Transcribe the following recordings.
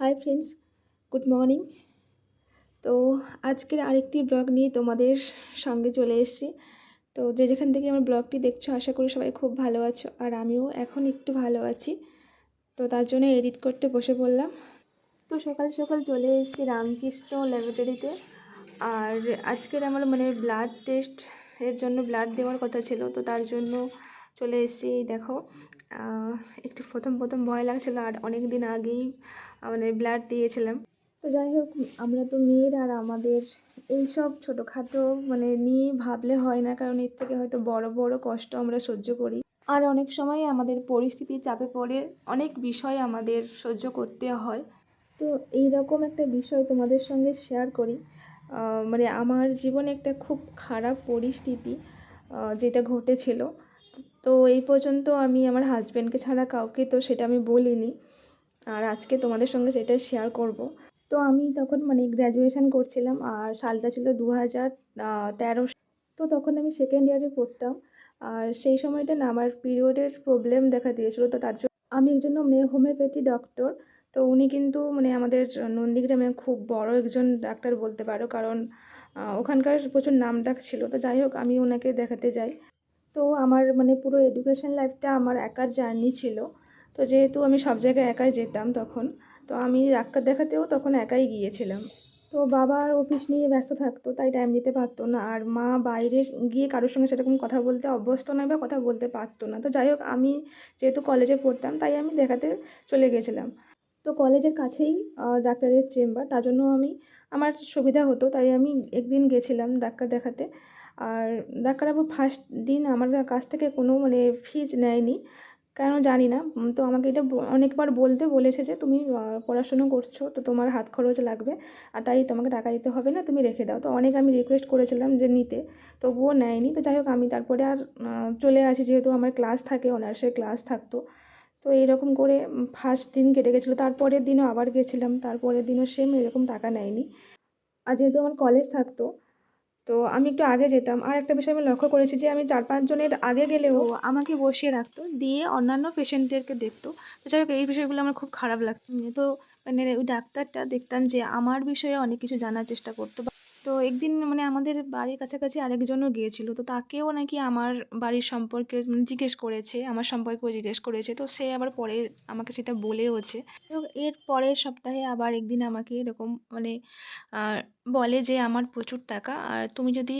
Hi friends good morning তো আজকের আরেকটি ব্লগ নিয়ে তোমাদের সঙ্গে চলে এসেছি। তো যে যেখান থেকে আমার ব্লগটি দেখছ, আশা করি সবাই খুব ভালো আছো আর আমিও এখন একটু ভালো আছি। তো তার জন্য এডিট করতে বসে পড়লাম। তো সকাল সকাল চলে এসেছি রামকৃষ্ণ ল্যাবরেটরিতে। আর আজকের আমার মানে ব্লাড টেস্ট এর জন্য ব্লাড দেওয়ার কথা ছিল, তো তার জন্য চলে এসেছি। দেখো একটু প্রথম প্রথম ভয় লাগছিল আর অনেক দিন আগেই মানে ব্লাড দিয়েছিলাম। তো যাই হোক, আমরা তো মেয়ের আর আমাদের এইসব ছোটোখাটো মানে নিয়ে ভাবলে হয় না, কারণ এর থেকে হয়তো বড় বড় কষ্ট আমরা সহ্য করি। আর অনেক সময় আমাদের পরিস্থিতির চাপে পড়ে অনেক বিষয় আমাদের সহ্য করতে হয়। তো এই রকম একটা বিষয় তোমাদের সঙ্গে শেয়ার করি। মানে আমার জীবনে একটা খুব খারাপ পরিস্থিতি যেটা ঘটেছিল। তো এই পর্যন্ত আমি আমার হাজব্যান্ডকে ছাড়া কাউকে তো সেটা আমি বলিনি। আর আজকে তোমাদের সঙ্গে সেটা শেয়ার করব। তো আমি তখন মানে গ্র্যাজুয়েশন করছিলাম আর সালটা ছিল দু হাজার তেরো। তো তখন আমি সেকেন্ড ইয়ারে পড়তাম আর সেই সময়টা না আমার পিরিয়ডের প্রবলেম দেখা দিয়েছিল। তো তার জন্য আমি একজন মানে হোমিওপ্যাথি ডক্টর তো উনি কিন্তু মানে আমাদের নন্দীগ্রামে খুব বড় একজন ডাক্তার বলতে পারো, কারণ ওখানকার প্রচুর নাম ডাক ছিল। তো যাই হোক, আমি ওনাকে দেখাতে যাই। তো আমার মানে পুরো এডুকেশন লাইফটা আমার একার জার্নি ছিল। তো যেহেতু আমি সব জায়গায় একাই যেতাম তখন, তো আমি ডাক্তার দেখাতেও তখন একাই গিয়েছিলাম। তো বাবার অফিস নিয়ে ব্যস্ত থাকতো, তাই টাইম দিতে পারতো না। আর মা বাইরে গিয়ে কারোর সঙ্গে সেরকম কথা বলতে অভ্যস্ত নয় বা কথা বলতে পারতো না। তো যাই হোক, আমি যেহেতু কলেজে পড়তাম, তাই আমি দেখাতে চলে গেছিলাম। তো কলেজের কাছেই ডাক্তারের চেম্বার তার জন্য আমি, আমার সুবিধা হতো, তাই আমি একদিন গেছিলাম ডাক্তার দেখাতে। আর ডাক্তারবাবু ফার্স্ট দিন আমার কাছ থেকে কোনো মানে ফিজ নেয়নি। কেন জানি না। তো আমাকে এটা অনেকবার বলতে বলেছে যে, তুমি পড়াশুনো করছ, তো তোমার হাত খরচ লাগবে, আর তাই তোমাকে টাকা দিতে হবে না, তুমি রেখে দাও। তো অনেক আমি রিকোয়েস্ট করেছিলাম যে নিতে, তবুও নেয়নি। তো যাই হোক, আমি তারপরে আর চলে আসি, যেহেতু আমার ক্লাস থাকে অনার্সের ক্লাস থাকতো। তো এইরকম করে ফার্স্ট দিন কেটে গেছিল। তারপরের দিনও আবার গেছিলাম, তারপরের দিনও সেম এরকম টাকা নেয়নি। আর যেহেতু আমার কলেজ থাকতো তো আমি একটু আগে যেতাম। আর একটা বিষয় আমি লক্ষ্য করেছি যে, আমি চার পাঁচজনের আগে গেলেও আমাকে বসিয়ে রাখতো, দিয়ে অন্যান্য পেশেন্টদেরকে দেখতো। তো যাই হোক, এই বিষয়গুলো আমার খুব খারাপ লাগতো। তো মানে ওই ডাক্তারটা দেখতাম যে, আমার বিষয়ে অনেক কিছু জানার চেষ্টা করতো তো একদিন মানে আমাদের বাড়ির কাছাকাছি আরেকজনও গিয়েছিল, তো তাকেও নাকি আমার বাড়ির সম্পর্কে উম জিজ্ঞেস করেছে, আমার সম্পর্কেও জিজ্ঞেস করেছে, তো সে আবার পরে আমাকে সেটা বলেওছে। তো এর পরের সপ্তাহে আবার একদিন আমাকে এরকম মানে বলে যে আমার প্রচুর টাকা, আর তুমি যদি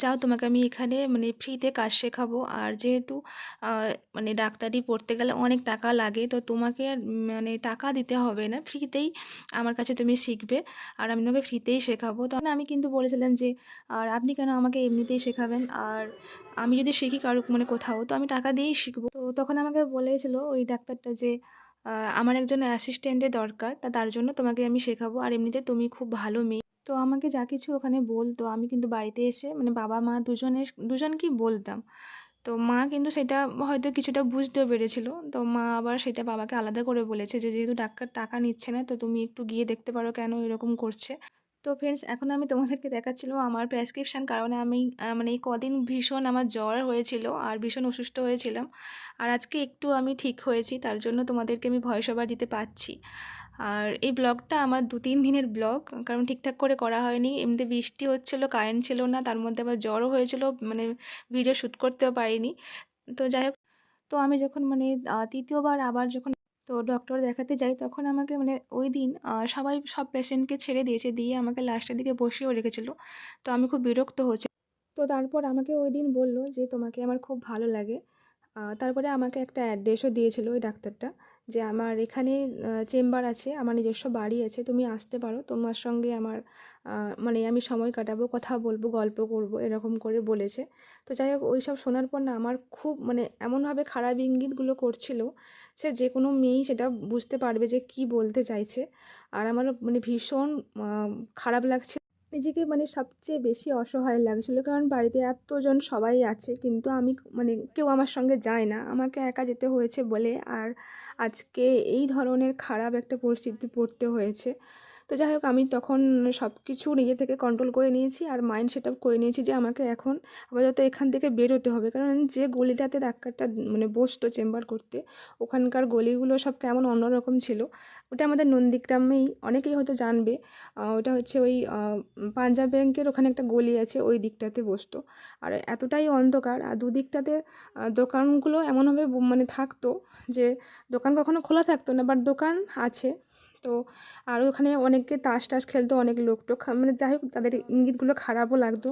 চাও তোমাকে আমি এখানে মানে ফ্রিতে কাজ শেখাবো, আর যেহেতু মানে ডাক্তারি পড়তে গেলে অনেক টাকা লাগে, তো তোমাকে মানে টাকা দিতে হবে না, ফ্রিতেই আমার কাছে তুমি শিখবে, আর আমি তোমাকে ফ্রিতেই শেখাবো। তখন আমি কিন্তু বলেছিলাম যে, আর আপনি কেন আমাকে এমনিতেই শেখাবেন? আর আমি যদি শিখি কারও মানে কোথাও, তো আমি টাকা দিয়েই শিখব। তো তখন আমাকে বলেছিল ওই ডাক্তারটা যে আমার একজন অ্যাসিস্ট্যান্টের দরকার, তা তার জন্য তোমাকে আমি শেখাবো, আর এমনিতে তুমি খুব ভালো মেয়ে। তো আমাকে যা কিছু ওখানে বলতো, আমি কিন্তু বাড়িতে এসে মানে বাবা, মা দুজনে, দুজনকেই বলতাম। তো মা কিন্তু সেটা হয়তো কিছুটা বুঝতেও পেরেছিল। তো মা আবার সেটা বাবাকে আলাদা করে বলেছে যে, যেহেতু ডাক্তার টাকা নিচ্ছে না, তো তুমি একটু গিয়ে দেখতে পারো কেন এরকম করছে। তো ফ্রেন্ডস এখন আমি তোমাদেরকে দেখাচ্ছিলাম আমার প্রেসক্রিপশান কারণে আমি মানে এই কদিন ভীষণ আমার জ্বর হয়েছিল আর ভীষণ অসুস্থ হয়েছিলাম। আর আজকে একটু আমি ঠিক হয়েছি, তার জন্য তোমাদেরকে আমি ভয়েস ওভার দিতে পারছি। আর এই ব্লগটা আমার দু তিন দিনের ব্লগ কারণ ঠিকঠাক করে করা হয়নি। এমনিতে বৃষ্টি হচ্ছিল কারেন্ট ছিল না, তার মধ্যে আবার জ্বরও হয়েছিল মানে ভিডিও শ্যুট করতেও পারিনি। তো যাই হোক, তো আমি যখন মানে তৃতীয়বার আবার যখন তো ডক্টর দেখাতে যাই, তখন আমাকে মানে ওই দিন সবাই সব পেশেন্টকে ছেড়ে দিয়েছে, দিয়ে আমাকে লাস্টের দিকে বসিয়েও রেখেছিল। তো আমি খুব বিরক্ত হচ্ছে তো তারপর আমাকে ওই দিন বলল যে, তোমাকে আমার খুব ভালো লাগে। তারপরে আমাকে একটা অ্যাড্রেসও দিয়েছিল ওই ডাক্তারটা যে আমার এখানে চেম্বার আছে, আমার নিজস্ব বাড়ি আছে, তুমি আসতে পারো, তোমার সঙ্গে আমার মানে আমি সময় কাটাবো, কথা বলব, গল্প করব, এরকম করে বলেছে। তো যাই হোক ওই সব শোনার পর না আমার খুব মানে এমনভাবে খারাপ ইঙ্গিতগুলো করছিল সে যে কোনো মেয়েই সেটা বুঝতে পারবে যে কি বলতে চাইছে। আর আমার মানে ভীষণ খারাপ লাগছে। নিজেকে মানে সবচেয়ে বেশি অসহায় লাগছিল। কারণ বাড়িতে এতজন সবাই আছে, কিন্তু আমি মানে কেউ আমার সঙ্গে যায় না। আমাকে একা যেতে হয়েছে বলে। আর আজকে এই ধরনের খারাপ একটা পরিস্থিতি পড়তে হয়েছে। তো যাই হোক, আমি তখন সব কিছু নিজে থেকে কন্ট্রোল করে নিয়েছি আর মাইন্ড সেট আপ করে নিয়েছি যে আমাকে এখন আপাতত এখান থেকে বেরোতে হবে। কারণ যে গলিটাতে ডাক্তারটা মানে বসতো চেম্বার করতে, ওখানকার গলিগুলো সব কেমন অন্যরকম ছিল। ওটা আমাদের নন্দীগ্রামেই অনেকেই হয়তো জানবে ওটা হচ্ছে ওই পাঞ্জাব ব্যাংকের ওখানে একটা গলি আছে ওই দিকটাতে বসতো। আর এতটাই অন্ধকার আর দুদিকটাতে দোকানগুলো এমনভাবে মানে থাকতো যে দোকান কখনো খোলা থাকতো না বাট দোকান আছে। তো আর ওখানে অনেকে তাস টাস খেলতো, অনেক লোক টোক মানে যাই হোক তাদের ইঙ্গিতগুলো খারাপও লাগতো।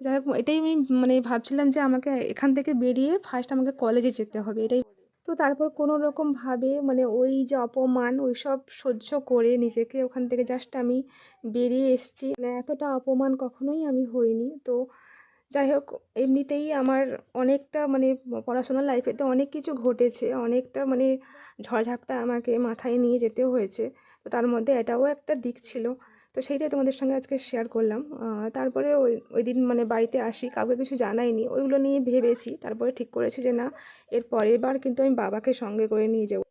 যাই হোক, এটাই আমি মানে ভাবছিলাম যে আমাকে এখান থেকে বেরিয়ে ফার্স্ট আমাকে কলেজে যেতে হবে, এটাই। তো তারপর কোনো রকমভাবে মানে ওই যে অপমান ওই সব সহ্য করে নিজেকে ওখান থেকে জাস্ট আমি বেরিয়ে এসেছি। মানে এতটা অপমান কখনোই আমি হইনি। তো যাই হোক, এমনিতেই আমার অনেকটা মানে পড়াশোনার লাইফে তো অনেক কিছু ঘটেছে, অনেকটা মানে ঝড়ঝাপটা আমাকে মাথায় নিয়ে যেতে হয়েছে। তো তার মধ্যে এটাও একটা দিক ছিল। তো সেইটাই তোমাদের সঙ্গে আজকে শেয়ার করলাম। তারপরে ওই ওই দিন মানে বাড়িতে আসি, কাউকে কিছু জানাইনি। ওইগুলো নিয়ে ভেবেছি। তারপরে ঠিক করেছি যে না, এর পরের বার কিন্তু আমি বাবাকে সঙ্গে করে নিয়ে যাব।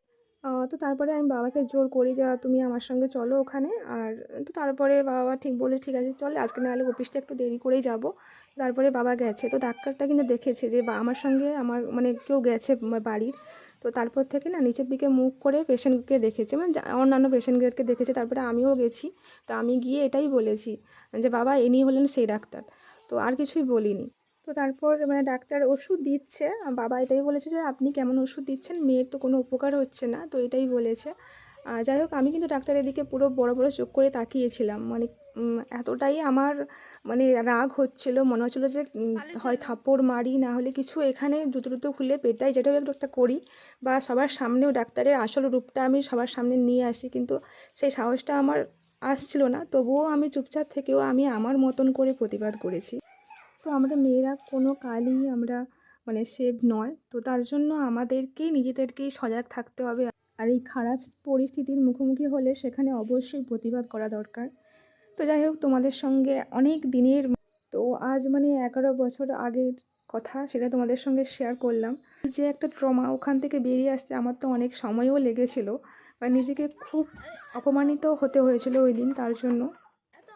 তো তারপরে আমি বাবাকে জোর করি যে, তুমি আমার সঙ্গে চলো ওখানে। আর, তো তারপরে বাবা ঠিক বলে ঠিক আছে, চলে। আজকে নাহলে অফিসটা একটু দেরি করেই যাব। তারপরে বাবা গেছে। তো ডাক্তারটা কিন্তু দেখেছে যে আমার সঙ্গে আমার মানে কেউ গেছে বাড়ির। তো তারপর থেকে না নিচের দিকে মুখ করে পেশেন্টকে দেখেছে মানে অন্যান্য পেশেন্টদেরকে দেখেছে, তারপরে আমিও গেছি। তো আমি গিয়ে এটাই বলেছি যে, বাবা এনি হলেন সেই ডাক্তার। তো আর কিছুই বলিনি। তো তারপর মানে ডাক্তার ওষুধ দিচ্ছে, বাবা এটাই বলেছে যে, আপনি কেমন ওষুধ দিচ্ছেন? মেয়ের তো কোনো উপকার হচ্ছে না। তো এটাই বলেছে। যাই হোক, আমি কিন্তু ডাক্তারের দিকে পুরো বড় বড় চোখ করে তাকিয়েছিলাম। মানে এতটাই আমার মানে রাগ হচ্ছিল, মনে হচ্ছিল যে হয় থাপ্পড় মারি, না হলে কিছু এখানে জুতো টুতো খুলে পেটাই যেটাও একটু একটা করি বা সবার সামনেও ডাক্তারের আসল রূপটা আমি সবার সামনে নিয়ে আসি, কিন্তু সেই সাহসটা আমার আসছিল না। তবুও আমি চুপচাপ থেকেও আমি আমার মতন করে প্রতিবাদ করেছি। তো আমরা মেয়েরা কোনো কালই আমরা মানে সেভ নয়। তো তার জন্য আমাদেরকেই, নিজেদেরকেই সজাগ থাকতে হবে। আর এই খারাপ পরিস্থিতির মুখোমুখি হলে সেখানে অবশ্যই প্রতিবাদ করা দরকার। তো যাই হোক, তোমাদের সঙ্গে অনেক দিনের তো আজ মানে এগারো বছর আগের কথা, সেটা তোমাদের সঙ্গে শেয়ার করলাম। যে একটা ট্রমা ওখান থেকে বেরিয়ে আসতে আমার তো অনেক সময়ও লেগেছিল বা নিজেকে খুব অপমানিত হতে হয়েছিল ওই দিন, তার জন্য।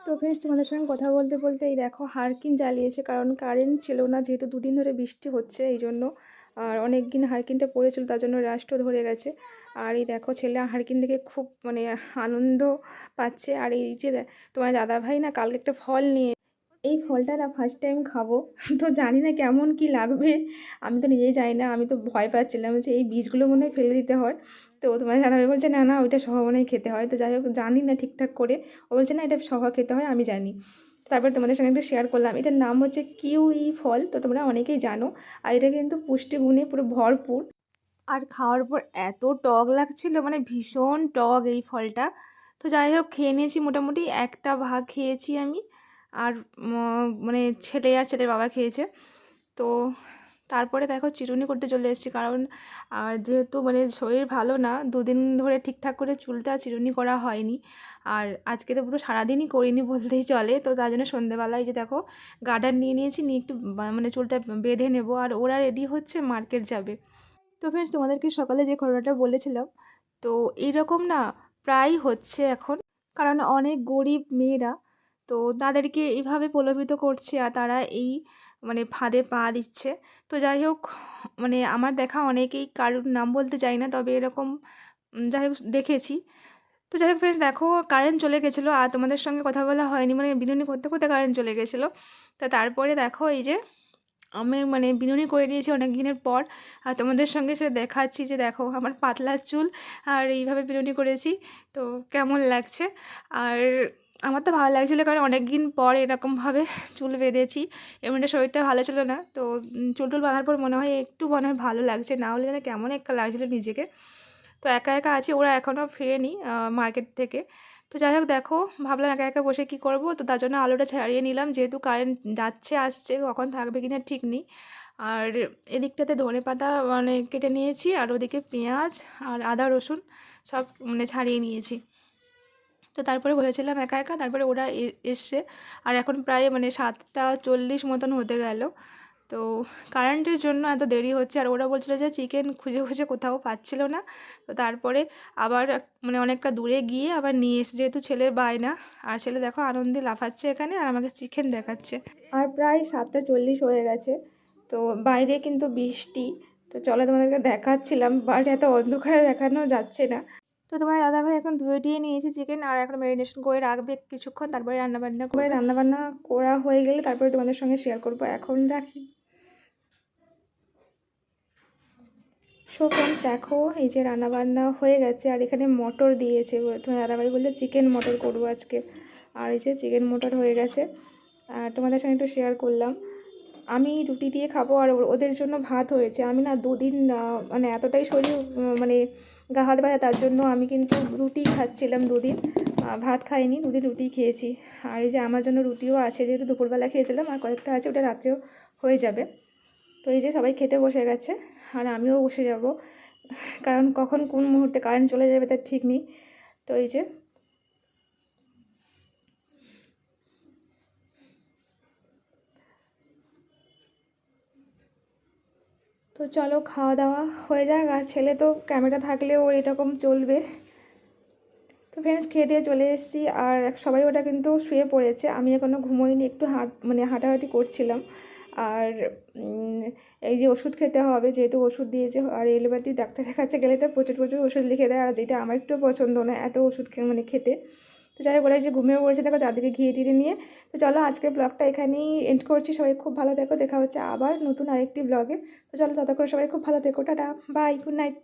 তো ফ্রেন্ডস তোমাদের সঙ্গে কথা বলতে বলতে এই দেখো, হারকিন জ্বালিয়েছে, কারণ কারেন্ট ছিল না, যেহেতু দুদিন ধরে বৃষ্টি হচ্ছে এই জন্য আর অনেক দিন হারকিনটা পড়েছিল, তার জন্য রাস্টও ধরে গেছে। আর এই দেখো ছেলে হারকিন দেখে খুব মানে আনন্দ পাচ্ছে। আর এই যে তোমার দাদা ভাই না কালকে একটা ফল নিয়ে, এই ফলটা না ফার্স্ট টাইম খাব। তো জানি না কেমন কি লাগবে, আমি তো নিজেই জানি না, আমি তো ভয় পাচ্ছিলাম যে এই বীজগুলো মনে হয় ফেলে দিতে হয়। তো তোমার দাদাভাই বলছে, না না, ওইটা সহ মনে খেতে হয়। তো যাই হোক, জানি না ঠিকঠাক করে, ও বলছে, না, এটা সহ খেতে হয়, আমি জানি। তারপর তোমাদের সঙ্গে একটু শেয়ার করলাম। এটার নাম হচ্ছে কিউই ফল, তো তোমরা অনেকেই জানো। আর এটা কিন্তু পুষ্টিগুণে পুরো ভরপুর। আর খাওয়ার পর এত টক লাগছিল মানে ভীষণ টক এই ফলটা। তো যাই হোক, খেয়ে নিয়েছি মোটামুটি, একটা ভাগ খেয়েছি আমি। আর মানে ছেলে আর ছেলের বাবা খেয়েছে। তো তারপরে দেখো চিরুনি করতে চলে এসেছি, কারণ, আর যেহেতু মানে শরীর ভালো না, দুদিন ধরে ঠিকঠাক করে চুলটা চিরুনি করা হয়নি। আর আজকে তো পুরো সারাদিনই করিনি বলতেই চলে, তো তার জন্য সন্ধেবেলায় যে দেখো গার্ডার নিয়ে নিয়েছি, নিয়ে একটু মানে চুলটা বেঁধে নেব, আর ওরা রেডি হচ্ছে মার্কেট যাবে। তো ফ্রেন্ডস তোমাদেরকে সকালে যে ঘটনাটা বলেছিলাম, তো এইরকম না প্রায় হচ্ছে এখন, কারণ অনেক গরিব মেয়েরা তো তাদেরকে এইভাবে প্রলোভিত করছে আর তারা এই মানে ফাঁদে পা দিচ্ছে। তো যাই হোক মানে আমার দেখা অনেকেই কারোর নাম বলতে চাই না, তবে এরকম যাই হোক, দেখেছি। তো যাই হোক ফ্রেন্ডস দেখো কারেন্ট চলে গেছিল আর তোমাদের সঙ্গে কথা বলা হয়নি মানে বিনুনি করতে করতে কারেন্ট চলে গেছিল। তো তারপরে দেখো এই যে, আমি মানে বিনুনি করে নিয়েছি অনেক দিনের পর, আর তোমাদের সঙ্গে সে দেখাচ্ছি যে দেখো আমার পাতলা চুল আর এইভাবে বিনুনি করেছি। তো কেমন লাগছে? আর আমার তো ভালো লাগছিল কারণ অনেক দিন পর এরকমভাবে চুল বেঁধেছি এমনিটা শরীরটা ভালো ছিল না। তো চুল টুল বাঁধার পর মনে হয় একটু মনে হয় ভালো লাগছে, না হলে যেন কেমন একটা লাগছিল নিজেকে। তো একা একা আছি, ওরা এখনও ফিরেনি মার্কেট থেকে। তো যাই হোক, দেখো, ভাবলাম একা একা বসে কী করব? তো তার জন্য আলুটা ছাড়িয়ে নিলাম, যেহেতু কারেন্ট যাচ্ছে, আসছে, কখন থাকবে কিনা ঠিক নেই। আর এদিকটাতে ধনে পাতা মানে কেটে নিয়েছি, আর ওদিকে পেঁয়াজ, আর আদা, রসুন সব মানে ছাড়িয়ে নিয়েছি। তো তারপরে বসেছিলাম একা একা, তারপরে ওরা এসছে। আর এখন প্রায় মানে সাতটা চল্লিশ মতন হতে গেল। তো কারেন্টের জন্য এত দেরি হচ্ছে। আর ওরা বলছিলো যে চিকেন খুঁজে খুঁজে কোথাও পাচ্ছিল না। তো তারপরে আবার মানে অনেকটা দূরে গিয়ে আবার নিয়ে এসে, যেহেতু ছেলের বায়না, আর ছেলে দেখো আনন্দে লাফাচ্ছে এখানে আর আমাকে চিকেন দেখাচ্ছে। আর প্রায় সাতটা চল্লিশ হয়ে গেছে। তো বাইরে কিন্তু বৃষ্টি। তো চলো তোমাদেরকে দেখাচ্ছিলাম বাট এত অন্ধকারে দেখানো যাচ্ছে না। তো তোমার দাদাভাই এখন ধুয়ে দিয়ে নিয়েছে চিকেন আর এখন ম্যারিনেশন করে রাখবে কিছুক্ষণ তারপরে রান্নাবান্না করে রান্নাবান্না করা হয়ে গেলে তারপরে তোমাদের সঙ্গে শেয়ার করব এখন রাখি। সো ফ্রেন্ডস দেখো এই যে রান্নাবান্না হয়ে গেছে আর এখানে মটর দিয়েছে। তোমার দাদাভাই বললে চিকেন মটর করব আজকে। আর এই যে চিকেন মটর হয়ে গেছে। আর তোমাদের সঙ্গে একটু শেয়ার করলাম। আমি রুটি দিয়ে খাব আর ওদের জন্য ভাত হয়েছে। আমি না দুদিন মানে এতটাই শরীর মানে গা হাত ব্যথা তার জন্য আমি কিন্তু রুটি খাচ্ছিলাম দুদিন। ভাত খাইনি, দুদিন রুটি খেয়েছি। আর এই যে আমার জন্য রুটিও আছে, যেহেতু দুপুরবেলা খেয়েছিলাম, আর কয়েকটা আছে, ওটা রাত্রেও হয়ে যাবে। তো এই যে সবাই খেতে বসে গেছে, আর আমিও বসে যাব। কারণ কখন কোন মুহূর্তে কারেন্ট চলে যাবে তার ঠিক নেই। তো এই যে তো চলো খাওয়া দাওয়া হয়ে যাক, আর ছেলে তো ক্যামেরা থাকলেও ওর এরকম চলবে। তো ফ্রেন্ডস খেয়ে দিয়ে চলে এসেছি, আর সবাই ওটা কিন্তু শুয়ে পড়েছে। আমি এখনও ঘুমোইনি, একটু হাঁট মানে হাঁটাহাঁটি করছিলাম। আর এই যে ওষুধ খেতে হবে, যেহেতু ওষুধ দিয়েছে, আর এলোপ্যাথি ডাক্তারের কাছে গেলে তো প্রচুর প্রচুর ওষুধ লিখে দেয়, আর যেটা আমার একটু পছন্দ না, এত ওষুধ মানে খেতে। তো যাই বলে যে ঘুমিয়ে পড়েছে, দেখো চারদিকে ঘিরে টিরে নিয়ে। তো চলো আজকের ব্লগটা এখানেই এন্ড করছি। সবাই খুব ভালো দেখো দেখা হচ্ছে আবার নতুন আরেকটি ব্লগে তো চলো ততক্ষণ সবাই খুব ভালো দেখো টাটা বাই গুড নাইট